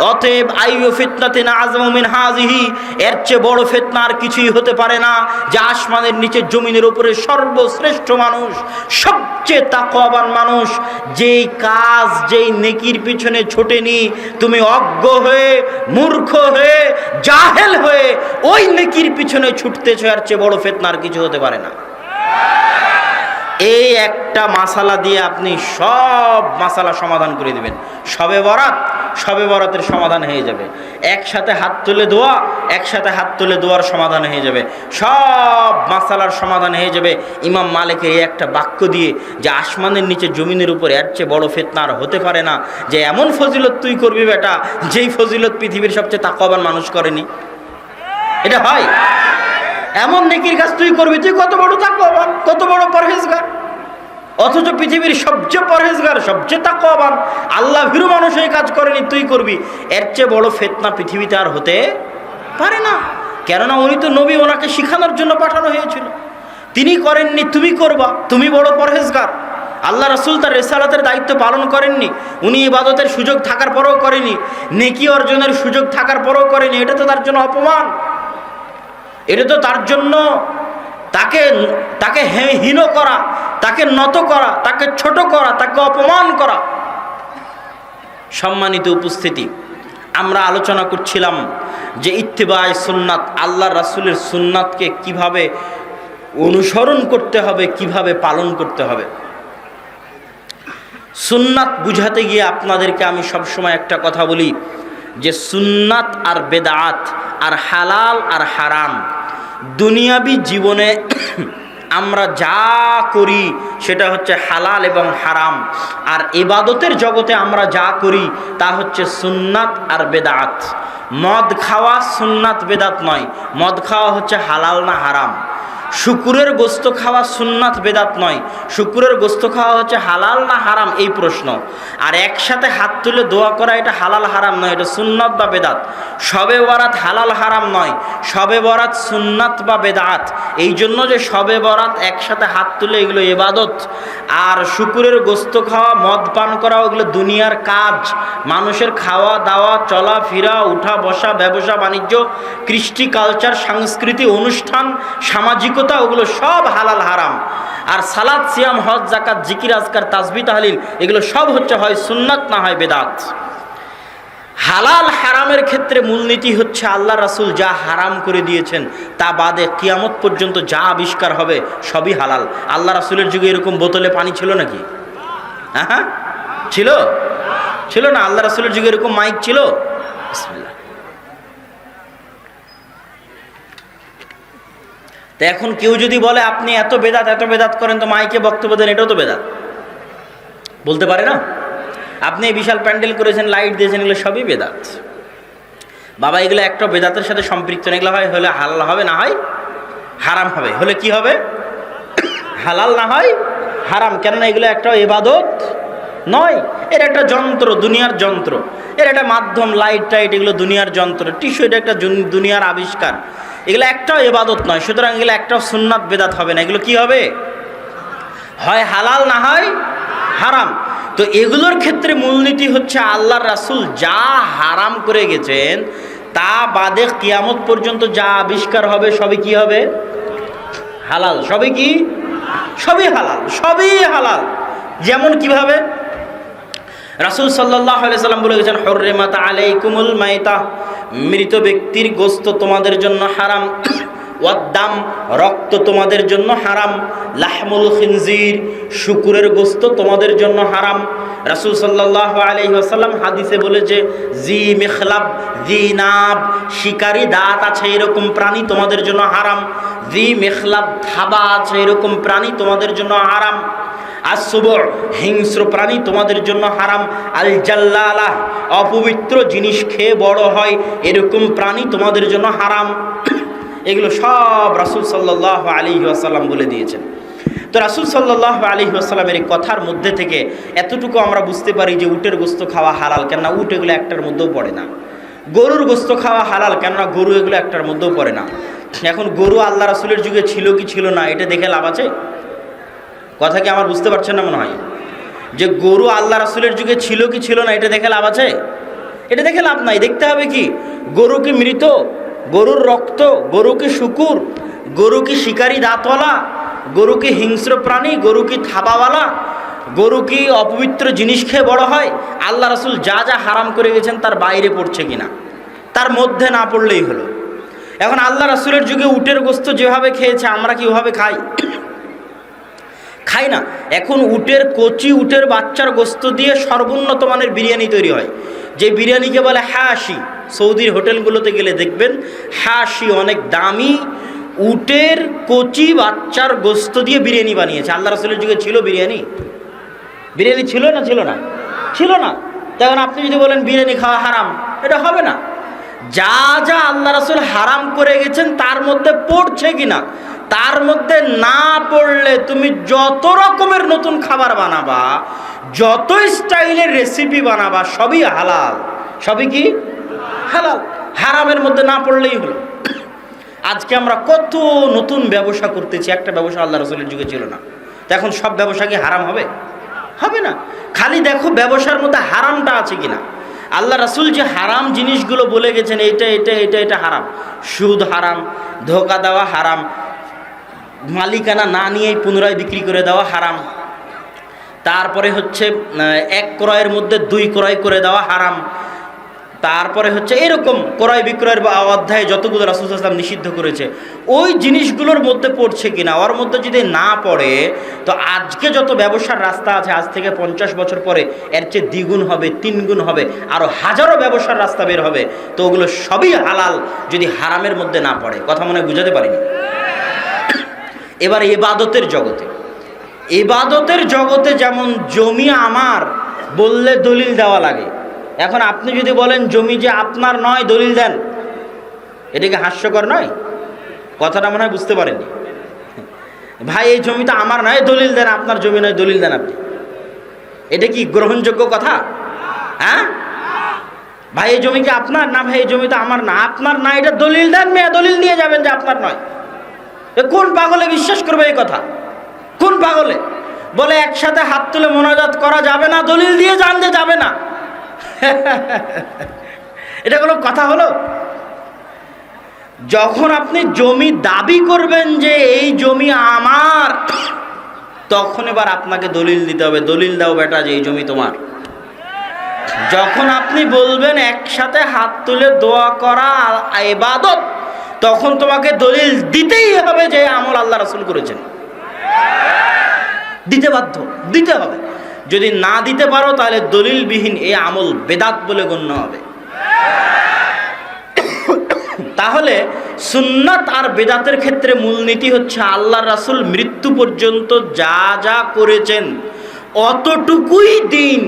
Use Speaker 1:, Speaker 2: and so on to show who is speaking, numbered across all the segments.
Speaker 1: অতএব আইয়ু ফিতনাতিন আযমু মিন হাযিহি, এর চেয়ে বড় ফিতনা কিছুই হতে পারে না, যে আসমানের নিচে জমিনের উপরে সর্বশ্রেষ্ঠ মানুষ, সবচেয়ে তাকওয়াবান মানুষ, যেই কাজ, যেই নেকির পিছনে ছোটেনি, তুমি অজ্ঞ হয়ে, মূর্খ হয়ে, জাহেল হয়ে, ওই নেকির পিছনে ছুটতেছ, এর চেয়ে বড় ফেতনা আর কিছু হতে পারে না। এই একটা মাসালা দিয়ে আপনি সব মাসালা সমাধান করে দিবেন। সবে বরাত, সবে বরাতের সমাধান হয়ে যাবে। একসাথে হাত তুলে দোয়া একসাথে হাত তুলে দোয়ার সমাধান হয়ে যাবে। সব মাসালার সমাধান হয়ে যাবে। ইমাম মালিকের এই একটা বাক্য দিয়ে যে আসমানের নিচে জমিনের উপর এর চেয়ে বড় ফেতনা আর হতে পারে না, যে এমন ফজিলত তুই করবি বেটা, যেই ফজিলত পৃথিবীর সবচেয়ে তাকবান মানুষ করেনি। এটা হয়। এমন নেকির কাজ তুই করবি, তুই কত বড় তাকওয়াবান, কত বড় পরহেজগার। অথচ পৃথিবীর সবচেয়ে পরহেজগার, সবচেয়ে তা তাকওয়াবান, আল্লাহ ভীরু মানুষ এই কাজ করেনি, তুই করবি? এর চেয়ে বড় ফেতনা পৃথিবীতে আর হতে পারে না। কেননা উনি তো নবী, ওনাকে শিখানোর জন্য পাঠানো হয়েছিল। তিনি করেননি, তুমি করবা, তুমি বড় পরহেজগার। আল্লাহ রসুল তার রেসালাতের দায়িত্ব পালন করেননি, উনি ইবাদতের সুযোগ থাকার পরেও করেনি, নেকি অর্জনের সুযোগ থাকার পরেও করেনি, এটা তো তার জন্য অপমান। এটা তো তার জন্য তাকে তাকে হীন করা তাকে নত করা, তাকে ছোট করা, তাকে অপমান করা। সম্মানিত উপস্থিতি, আমরা আলোচনা করছিলাম যে ইত্তেবায় সুন্নাত আল্লাহ রাসুলের সুন্নাতকে কীভাবে অনুসরণ করতে হবে, কীভাবে পালন করতে হবে। সুন্নাত বুঝাতে গিয়ে আপনাদেরকে আমি সবসময় একটা কথা বলি, যে সুন্নাত আর বেদাত, আর হালাল আর হারাম, দুনিয়াবি জীবনে আমরা যা করি সেটা হচ্ছে হালাল এবং হারাম। আর এবাদতের জগতে আমরা যা করি তা হচ্ছে সুন্নাত আর বেদাত। মদ খাওয়া সুন্নাত বেদাত নয়। মদ খাওয়া হচ্ছে হালাল না হারাম। শুকুরের গোস্ত খাওয়া সুন্নাত বেদাত নয়। শুকুরের গোস্ত খাওয়া হচ্ছে হালাল না হারাম? এই প্রশ্ন। আর একসাথে হাত তুলে দোয়া করা এটা হালাল হারাম নয়, এটা সুন্নাত বা বেদাত। সবে বরাত হালাল হারাম নয়, সবে বরাত সুন্নাত বা বেদাত। এই জন্য যে সবে বরাত একসাথে হাত তুলে এগুলো এবাদত। আর শুকুরের গোস্ত খাওয়া, মদ পান করা, ওগুলো দুনিয়ার কাজ। মানুষের খাওয়া, দাওয়া চলা ফিরা উঠা বসা ব্যবসা, বাণিজ্য, কৃষ্টি কালচার সংস্কৃতি, অনুষ্ঠান সামাজিকতা ওগুলো সব হালাল হারাম। আর সালাদ, সিয়াম, হজ জাকাত জিকির, আজকার, তাসবি, তাহলিল, এগুলো সব হচ্ছে হয় সুন্নাত, না হয় বেদাত। হালাল হারামের ক্ষেত্রে মূলনীতি হচ্ছে আল্লাহ রাসুল যা হারাম করে দিয়েছেন, তা বাদে কিয়ামত পর্যন্ত যা আবিষ্কার হবে সবই হালাল। আল্লাহ রাসুলের যুগে এরকম বোতলে পানি ছিল নাকি? হ্যাঁ হ্যাঁ? ছিল? ছিল না? আল্লাহ রাসুলের যুগে এরকম মাইক ছিল? তো এখন কেউ যদি বলে, আপনি এত বেদাত এত বেদাত করেন, তো মাইকে বক্তব্য দেন, এটাও তো বেদাত। বলতে পারে না? আপনি বিশাল প্যান্ডেল করেছেন, লাইট দিয়েছেন, এগুলো সবই বেদাত। বাবা, এগুলো একটা বেদাতের সাথে সম্পৃক্ত এগুলো হয়, হলে হালাল হবে না হয়? হারাম হবে। হলে কি হবে? হালাল না হয়? হারাম। কেননা এগুলো একটা এবাদত নয়। এর একটা যন্ত্র, দুনিয়ার যন্ত্র। এর একটা মাধ্যম, লাইট, টাইট, এগুলো দুনিয়ার যন্ত্র। টিস্যু, এটা একটা দুনিয়ার আবিষ্কার। এগুলো একটাও এবাদত নয়, সুতরাং এগুলো একটাও সুন্নাত, বেদাত হবে না। এগুলো কি হবে? হয় হালাল না হয় হারাম। তো এগুলোর ক্ষেত্রে মূলনীতি হচ্ছে আল্লাহর রাসূল যা হারাম করে গেছেন, তা বাদে কিয়ামত পর্যন্ত যা আবিষ্কার হবে, সবই কি হবে? হালাল। সবই কি? সবই হালাল। সবই হালাল। যেমন কীভাবে? রাসূল সাল্লাহ সাল্লাম বলে গেছেন, হর্রেমাত আলাইকুমুল মাইতা। মৃত ব্যক্তির গোস্ত তোমাদের জন্য হারাম, ওয়াদ্দাম রক্ত তোমাদের জন্য হারাম, লাহমুল খিনজির শুকুরের গোস্ত তোমাদের জন্য হারাম। রাসূল সাল্লাহ আলাইহি ওয়াসাল্লাম হাদিসে বলেছে, জি মেখলাব, জি নাব, শিকারি দাঁত আছে এরকম প্রাণী তোমাদের জন্য হারাম। জি মেখলাব, থাবা আছে এরকম প্রাণী তোমাদের জন্য হারাম। আসবর হিংস্র প্রাণী তোমাদের জন্য হারাম। আল জাল্লালাহ অপবিত্র জিনিস খেয়ে বড় হয়, এরকম প্রাণী তোমাদের জন্য হারাম। এগুলো সব রাসূল সাল্লাহ আলী আসাল্লাম বলে দিয়েছেন। তো রাসূল সাল্লাহ আলী আসাল্লামের এই কথার মধ্যে থেকে এতটুকু আমরা বুঝতে পারি যে উটের গোস্ত খাওয়া হালাল, কেননা উট এগুলো একটার মধ্যেও পড়ে না। গরুর গোস্ত খাওয়া হালাল, কেননা গরু এগুলো একটার মধ্যেও পড়ে না। এখন গরু আল্লাহ রাসুলের যুগে ছিল কি ছিল না, এটা দেখে লাভ আছে? কথা কি আমার বুঝতে পারছেন না মনে হয়? যে গরু আল্লাহ রাসুলের যুগে ছিল কি ছিল না, এটা দেখে লাভ আছে? এটা দেখে লাভ নাই, দেখতে হবে কি? গরু কি মৃত? গরুর রক্ত, গরু কি শুকুর? গরু কি শিকারী দাঁতওয়ালা? গরু কি হিংস্র প্রাণী? গরু কি থাবাওয়ালা? গরু কি অপবিত্র জিনিস খেয়ে বড় হয়? আল্লাহ রাসুল যা যা হারাম করে গেছেন তার বাইরে পড়ছে কিনা তার মধ্যে না পড়লেই হলো। এখন আল্লাহ রাসুলের যুগে উটের গোস্ত যেভাবে খেয়েছে, আমরা কি ওভাবে খাই? খাই না। এখন উটের কচি, উটের বাচ্চার গোস্ত দিয়ে সর্বোন্নত মানের বিরিয়ানি তৈরি হয়। যে বিরিয়ানিকে বলে হাসি, সৌদির হোটেলগুলোতে গেলে দেখবেন হাসি অনেক দামি, উটের কচি বাচ্চার গোস্ত দিয়ে বিরিয়ানি বানিয়েছে। আল্লাহ রাসুলের যুগে ছিল বিরিয়ানি? বিরিয়ানি ছিল না ছিল না? ছিল না। তখন আপনি যদি বলেন বিরিয়ানি খাওয়া হারাম, এটা হবে না। যা যা আল্লাহ রাসুল হারাম করে গেছেন, তার মধ্যে পড়ছে কিনা? তার মধ্যে না পড়লে তুমি যত রকমের নতুন খাবার বানাবা যত স্টাইলের রেসিপি বানাবা, সবই হালাল। সবই কি? হালাল। হারামের মধ্যে না পড়লেই হলো। আজকে আমরা কত নতুন ব্যবসা করতেছি, একটা ব্যবসা আল্লাহ রসুলের যুগে ছিল না। এখন সব ব্যবসা কি হারাম হবে? হবে না। খালি দেখো ব্যবসার মধ্যে হারামটা আছে কিনা। আল্লাহ রাসুল যে হারাম জিনিসগুলো বলে গেছেন, এটা এটা এটা এটা হারাম। সুদ হারাম, ধোকা দেওয়া হারাম। মালিকানা না নিয়েই পুনরায় বিক্রি করে দেওয়া হারাম। তারপরে হচ্ছে এক ক্রয়ের মধ্যে দুই ক্রয় করে দেওয়া হারাম। তারপরে হচ্ছে এরকম ক্রয় বিক্রয়ের বা অধ্যায়ে যতগুলো রাসুল আসলাম নিষিদ্ধ করেছে, ওই জিনিসগুলোর মধ্যে পড়ছে কিনা, ওর মধ্যে যদি না পড়ে, তো আজকে যত ব্যবসার রাস্তা আছে, আজ থেকে পঞ্চাশ বছর পরে এর চেয়ে দ্বিগুণ হবে, তিনগুণ হবে আরও হাজারো ব্যবসার রাস্তা বের হবে, তো ওগুলো সবই হালাল যদি হারামের মধ্যে না পড়ে। কথা মনে বুঝাতে পারিনি? এবার এবাদতের জগতে। এবাদতের জগতে যেমন জমি আমার, বললে দলিল দেওয়া লাগে। এখন আপনি যদি বলেন, জমি যে আপনার নয়, দলিল দেন। এটা কি হাস্যকর নয়? কথাটা মনে হয় বুঝতে পারেননি। ভাই, এই জমিটা আমার নয়, দলিল দেন। আপনার জমি নয়, দলিল দেন আপনি। এটা কি গ্রহণযোগ্য কথা? হ্যাঁ? ভাই, এই জমি কি আপনার? না, ভাই, এই জমিটা আমার না। আপনার না, এটা দলিল দেন। মেয়ে দলিল নিয়ে যাবেন যে আপনার নয়। কোন পাগলে বিশ্বাস করবে এই কথা? কোন পাগলে? বলে একসাথে হাত তুলে মোনাজাত করা যাবে না, দলিল দিয়ে যে যাবে না। এটা কোনো কথা হলো? যখন আপনি জমি দাবি করবেন যে এই জমি আমার, তখন এবার আপনাকে দলিল দিতে হবে। দলিল দাও বেটা যে এই জমি তোমার। যখন আপনি বলবেন একসাথে হাত তুলে দোয়া করা, এবাদত তখন তোমাকে দলিল দিতেই হবে যে আমল আল্লাহ রাসুল করেছেন। দিতে বাধ্য, দিতে হবে। যদি না দিতে পারো তাহলে দলিলবিহীন এই আমল বেদাত বলে গণ্য হবে। তাহলে সুন্নাত আর বেদাতের ক্ষেত্রে মূলনীতি হচ্ছে আল্লাহ রাসুল মৃত্যু পর্যন্ত যা যা করেছেন, অতটুকুই দিন,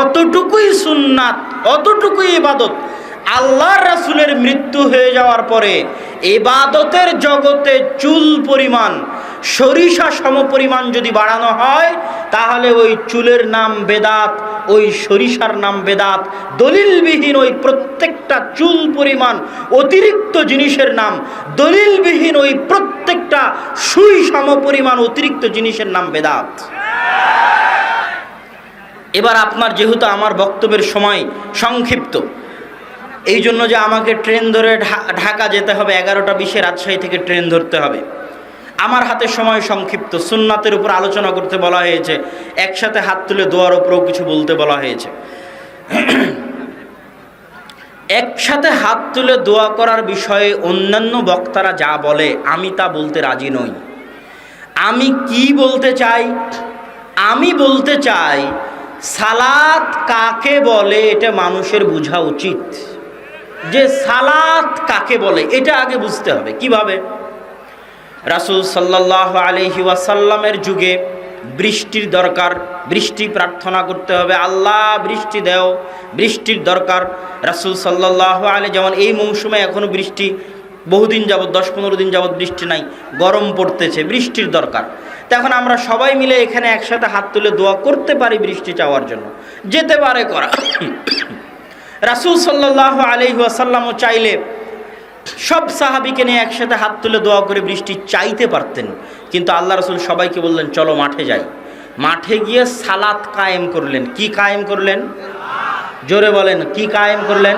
Speaker 1: অতটুকুই সুন্নাত, অতটুকুই ইবাদত আল্লাহর রাসুলের মৃত্যু হয়ে যাওয়ার পরে এবাদতের জগতে চুল পরিমাণ, সরিষা সম পরিমাণ যদি বাড়ানো হয়, তাহলে ওই চুলের নাম বেদাত, ওই সরিষার নাম বেদাত, দলিলবিহীন ওই প্রত্যেকটা চুল পরিমাণ, অতিরিক্ত জিনিসের নাম, দলিলবিহীন ওই প্রত্যেকটা সুই সম পরিমাণ, অতিরিক্ত জিনিসের নাম বেদাত। এবার আপনার যেহেতু আমার বক্তব্যের সময় সংক্ষিপ্ত এই জন্য যে আমাকে ট্রেন ধরে ঢাকা যেতে হবে এগারোটা বিশে রাজশাহী থেকে ট্রেন ধরতে হবে। আমার হাতে সময় সংক্ষিপ্ত। সুন্নাতের উপর আলোচনা করতে বলা হয়েছে। একসাথে হাত তুলে দোয়ার উপরেও কিছু বলতে বলা হয়েছে। একসাথে হাত তুলে দোয়া করার বিষয়ে অন্যান্য বক্তারা যা বলে, আমি তা বলতে রাজি নই। আমি কি বলতে চাই? আমি বলতে চাই, সালাত কাকে বলে এটা মানুষের বোঝা উচিত। যে সালাত কাকে বলে, এটা আগে বুঝতে হবে। কীভাবে? রাসূল সাল্লাহ আলহি ওয়াসাল্লামের যুগে বৃষ্টির দরকার, বৃষ্টি প্রার্থনা করতে হবে, আল্লাহ বৃষ্টি দেও, বৃষ্টির দরকার। রাসূল সাল্লাহ আলী যেমন এই মৌসুমে এখনও বৃষ্টি, বহুদিন যাবৎ, দশ পনেরো দিন যাবৎ বৃষ্টি নাই, গরম পড়তেছে, বৃষ্টির দরকার। তো এখন আমরা সবাই মিলে এখানে একসাথে হাত তুলে দোয়া করতে পারি বৃষ্টি চাওয়ার জন্য। যেতে পারে করা। রাসূল সাল্লাহ আলহি ওয়াসাল্লামও চাইলে সব সাহাবিকে নিয়ে একসাথে হাত তুলে দোয়া করে বৃষ্টি চাইতে পারতেন। কিন্তু আল্লাহ রসুল সবাইকে বললেন, চলো মাঠে যাই। মাঠে গিয়ে সালাত কায়েম করলেন। কি কায়েম করলেন? জোরে বলেন, কি কায়েম করলেন?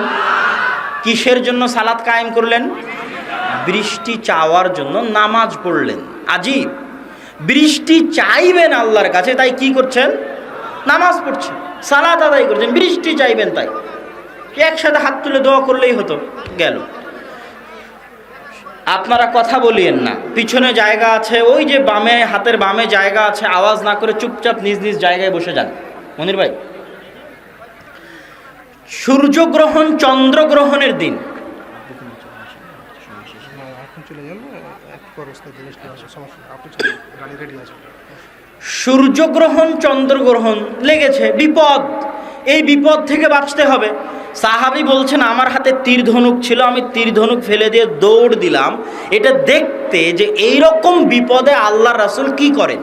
Speaker 1: কিসের জন্য সালাত কায়েম করলেন? বৃষ্টি চাওয়ার জন্য নামাজ পড়লেন। আজীব। বৃষ্টি চাইবেন আল্লাহর কাছে, তাই কি করছেন? নামাজ পড়ছেন। সালাত আদায় করছেন। বৃষ্টি চাইবেন তাই। একসাথে হাত তুলে দোয়া করলেই হতো? গেল। আপনারা কথা বলিয়েন না। পিছনে জায়গা আছে, ওই যে বামে, হাতের বামে জায়গা আছে, আওয়াজ না করে চুপচাপ নিজ নিজ জায়গায় বসে যান। মনির ভাই, সূর্যগ্রহণ চন্দ্রগ্রহণের দিন। সূর্যগ্রহণ, চন্দ্রগ্রহণ লেগেছে, বিপদ। এই বিপদ থেকে বাঁচতে হবে। সাহাবি বলছেন, আমার হাতে তীর ধনুক ছিল, আমি তীর ধনুক ফেলে দিয়ে দৌড় দিলাম। এটা দেখতে যে এই রকম বিপদে আল্লাহ রাসুল কি করেন?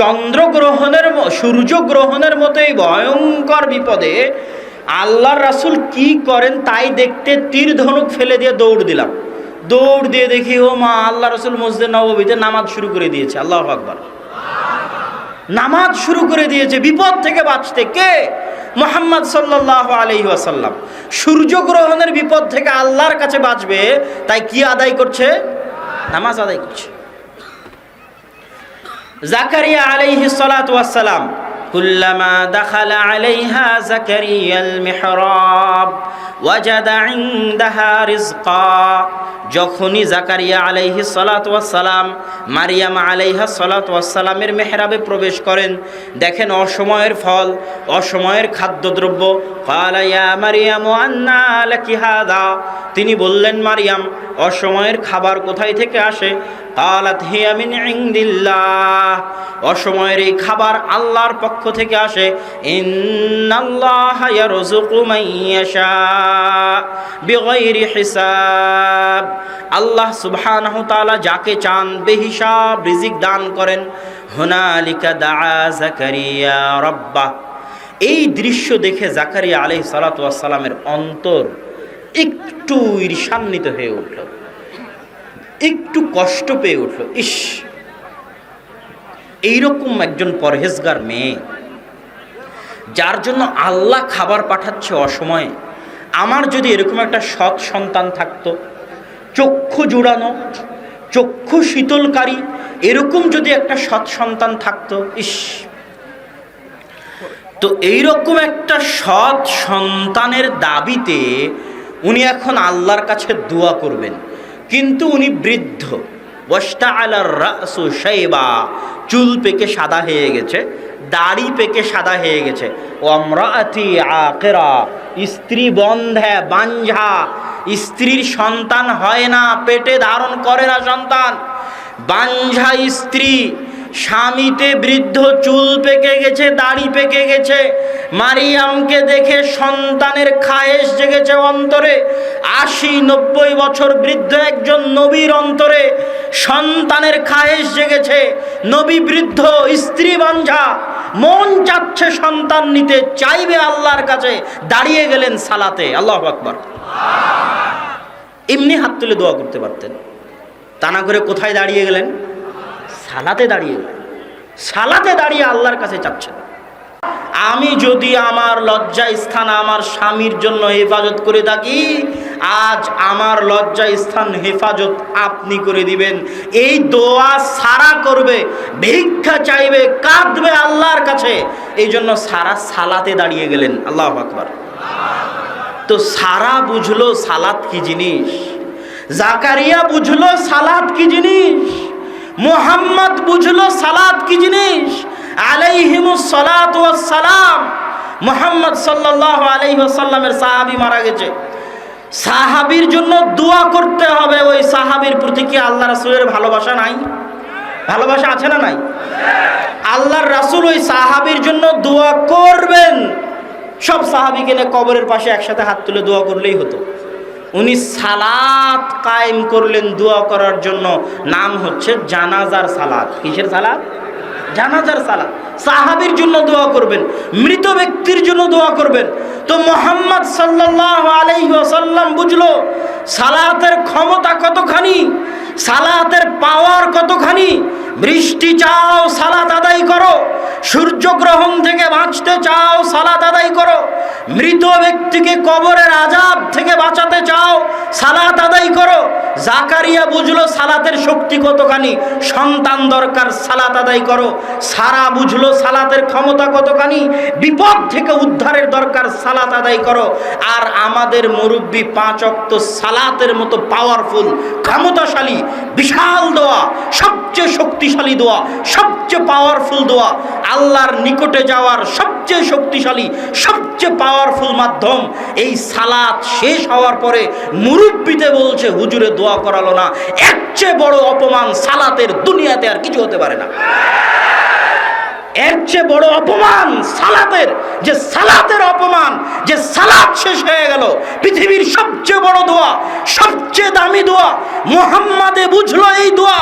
Speaker 1: চন্দ্রগ্রহণের সূর্যগ্রহণের মতো এই ভয়ঙ্কর বিপদে আল্লাহ রাসুল কি করেন তাই দেখতে তীর ধনুক ফেলে দিয়ে দৌড় দিলাম। দৌড় দিয়ে দেখি, ও মা, আল্লাহ রসুল মসজিদ নববীতে নামাজ শুরু করে দিয়েছে। আল্লাহ আকবার। নামাজ শুরু করে দিয়েছে। বিপদ থেকে বাঁচতে কে? মোহাম্মদ সাল্লাহ আলহি আসাল্লাম সূর্যগ্রহণের বিপদ থেকে আল্লাহর কাছে বাঁচবে, তাই কি আদায় করছে? নামাজ আদায় করছে। জাকারিয়া আলাইহি সালাতু দাখালা আলাইহা জাকারিয়া আল মিহরাব, ওয়াজাদা ইনদাহা রিজকা। যখনই জাকারিয়া আলাইহি ওয়াসসালাম, মারিয়াম আলাইহা সালাত সালামের মেহরাবে প্রবেশ করেন, দেখেন অসময়ের ফল, অসময়ের খাদ্যদ্রব্য। তিনি বললেন, মারিয়াম, অসময়ের খাবার কোথায় থেকে আসে? কালাত হিয়া মিন অসময়ের এই খাবার আল্লাহর পক্ষ থেকে আসে। হিসাব। আল্লাহ সুবহানাহু তাআলা যাকে চান বেহিসাব, রিজিক দান করেন। হুনালিকা দাআ জাকারিয়া রাব্বাহ এই দৃশ্য দেখে জাকারিয়া আলাইহিস সালাতু ওয়াস সালামের অন্তর একটু ঈর্ষান্বিত হয়ে উঠল। একটু কষ্ট পেয়ে উঠল, ইস, এইরকম একজন পরহেজগার মেয়ে, যার জন্য আল্লাহ খাবার পাঠাচ্ছে অসময়ে, আমার যদি এরকম একটা সৎ সন্তান থাকতো, চক্ষু জুড়ানো, চক্ষু শীতলকারী, এরকম যদি একটা সৎ সন্তান থাকতো, ইস, তো এইরকম একটা সৎ সন্তানের দাবিতে উনি এখন আল্লাহর কাছে দোয়া করবেন। কিন্তু উনি বৃদ্ধ। ওয়াস্তা আলার রাসু শাইবা। চুল পেকে সাদা হয়ে গেছে, দাড়ি পেকে সাদা হয়ে গেছে। অমরাতি আকেরা স্ত্রী বন্ধে বাঞ্ঝা। স্ত্রীর সন্তান হয় না, পেটে ধারণ করে না সন্তান। বাঞ্ঝা স্ত্রী স্বামীতে বৃদ্ধ চুল পেকে গেছে, দাড়ি পেকে গেছে। মারিয়ামকে দেখে সন্তানের খায়েশ জেগেছে অন্তরে। আশি নব্বই বছর বৃদ্ধ একজন নবীর অন্তরে সন্তানের খায়েশ জেগেছে। নবী বৃদ্ধ, স্ত্রী বাঞ্ঝা মন চাচ্ছে সন্তান নিতে, চাইবে আল্লাহর কাছে। দাঁড়িয়ে গেলেন সালাতে। আল্লাহ আকবর। এমনি হাত তুলে দোয়া করতে পারতেন। তা না করে কোথায় দাঁড়িয়ে গেলেন? সালাতে দাঁড়িয়ে সালাতে দাঁড়িয়ে আল্লাহর কাছে চাচ্ছেন আমি যদি আমার লজ্জা স্থান আমার স্বামীর জন্য হেফাজত করে থাকি, আজ আমার লজ্জা স্থান হেফাজত আপনি করে দিবেন। এই দোয়া সারা করবে, ভিক্ষা চাইবে, কাঁদবে আল্লাহর কাছে। এই জন্য সারা সালাতে দাঁড়িয়ে গেলেন। আল্লাহ আকবার। তো সারা বুঝলো সালাত কি জিনিস? জাকারিয়া বুঝলো সালাত কি জিনিস? মোহাম্মদ বুঝলো সালাত কি জিনিস? আলাইহিমুস সালাত ওয়াস সালাম। মোহাম্মদ সাল্লাল্লাহু আলাইহি ওয়াসাল্লামের সাহাবী মারা গেছে। সাহাবীর জন্য দোয়া করতে হবে। ওই সাহাবীর প্রতি কি আল্লাহ রাসূলের ভালোবাসা নাই? ভালোবাসা আছে না নাই? আল্লাহর রাসূল ওই সাহাবীর জন্য দোয়া করবেন। সব সাহাবিকে নিয়ে কবরের পাশে একসাথে হাত তুলে দোয়া করলেই হতো। উনি সালাত কায়েম করলেন দোয়া করার জন্য। নাম হচ্ছে জানাজার সালাত। কিসের সালাত? জানাজার সালাত। সাহাবির জন্য দোয়া করবেন, মৃত ব্যক্তির জন্য দোয়া করবেন। তো মোহাম্মদ ওয়াসাল্লাম ওয়াসাল্লাম বুঝলো, সালাতের ক্ষমতা কতখানি? সালাতের পাওয়ার কতখানি? বৃষ্টি চাও, সালাত আদায় করো। সূর্যগ্রহণ থেকে বাঁচতে চাও, সালাত আদায় করো। মৃত ব্যক্তিকে কবরের আজাব থেকে বাঁচাতে চাও, সালাত আদায় করো। জাকারিয়া বুঝলো সালাতের শক্তি কতখানি, সন্তান দরকার, সালাত আদায় করো। সারা বুঝলো সালাতের ক্ষমতা কতখানি, বিপদ থেকে উদ্ধারের দরকার, সালাত আদায় করো। আর আমাদের মুরব্বী পাঁচ অক্ত সালাতের মতো পাওয়ারফুল ক্ষমতাশালী, বিশাল দোয়া, সবচেয়ে শক্তিশালী দোয়া, সবচেয়ে পাওয়ারফুল দোয়া আল্লাহর নিকটে যাওয়ার সবচেয়ে শক্তিশালী, সবচেয়ে পাওয়ারফুল মাধ্যম, এই সালাত শেষ হওয়ার পরে মুরব্বিতে বলছে, হুজুরে, দোয়া করালো না। এর চেয়ে বড় অপমান সালাতের দুনিয়াতে আর কিছু হতে পারে না। এর চেয়ে বড় অপমান সালাতের, যে সালাতের অপমান, যে সালাত শেষ হয়ে গেল, পৃথিবীর সবচেয়ে বড় দোয়া, সবচেয়ে দামি দোয়া, মোহাম্মদে বুঝলো এই দোয়া,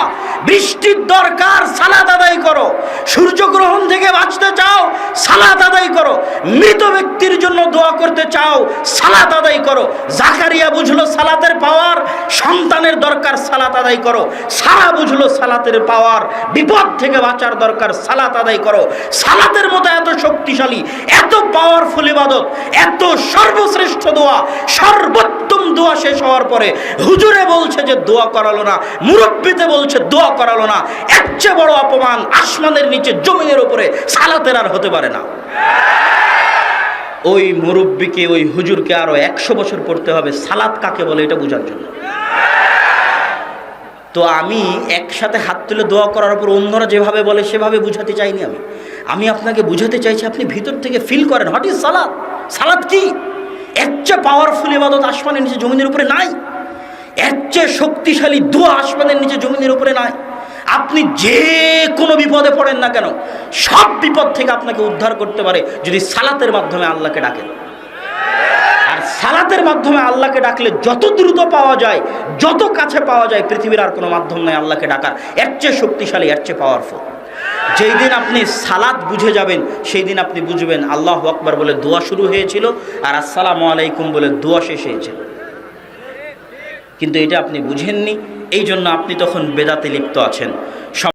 Speaker 1: বৃষ্টির দরকার সালাত আদায় করো, সূর্যগ্রহণ থেকে বাঁচতে চাও, সালাত আদায় করো, মৃত ব্যক্তির জন্য দোয়া করতে চাও, সালাত আদায় করো, জাকারিয়া বুঝলো সালাতের পাওয়ার, সন্তানের দরকার সালাত আদায় করো, সারা বুঝলো সালাতের পাওয়ার, বিপদ থেকে বাঁচার দরকার, সালাত আদায় করো। সালাতের মতো এত শক্তিশালী, এত পাওয়ারফুল ইবাদত, এত সর্বশ্রেষ্ঠ দোয়া, সর্বোত্তম দোয়া শেষ হওয়ার পরে হুজুরে বলছে যে দোয়া করালো না, মুরব্বিতে বলছে দোয়া করালো না, এর চেয়ে বড় অপমান আসমানের নিচে জমিনের উপরে সালাতের আর হতে পারে না। ওই মুরব্বিকে, ওই হুজুরকে আরও একশো বছর পড়তে হবে, সালাত কাকে বলে এটা বোঝার জন্য। তো আমি একসাথে হাত তুলে দোয়া করার উপর অন্যরা যেভাবে বলে, সেভাবে বুঝাতে চাইনি আমি। আমি আপনাকে বুঝাতে চাইছি, আপনি ভিতর থেকে ফিল করেন হোয়াট ইজ সালাদ সালাদ কি? এর চেয়ে পাওয়ারফুল ইবাদত আসমানের নিচে, জমিনের উপরে নাই। এর চেয়ে শক্তিশালী দোয়া আসমানের নিচে, জমিনের উপরে নাই। আপনি যে কোনো বিপদে পড়েন না কেন, সব বিপদ থেকে আপনাকে উদ্ধার করতে পারে যদি সালাতের মাধ্যমে আল্লাহকে ডাকেন। সালাতের মাধ্যমে আল্লাহকে ডাকলে যত দ্রুত পাওয়া যায়, যত কাছে পাওয়া যায়, পৃথিবীর আর কোনো মাধ্যম নয় আল্লাহকে ডাকার। এর চেয়ে শক্তিশালী, এর চেয়ে পাওয়ারফুল যেই দিন আপনি সালাদ বুঝে যাবেন, সেই দিন আপনি বুঝবেন, আল্লাহ আকবার বলে দোয়া শুরু হয়েছিল আর আসসালামু আলাইকুম বলে দোয়া শেষ হয়েছিল। কিন্তু এটা আপনি বুঝেননি এই জন্য আপনি তখন বেদাতে লিপ্ত আছেন।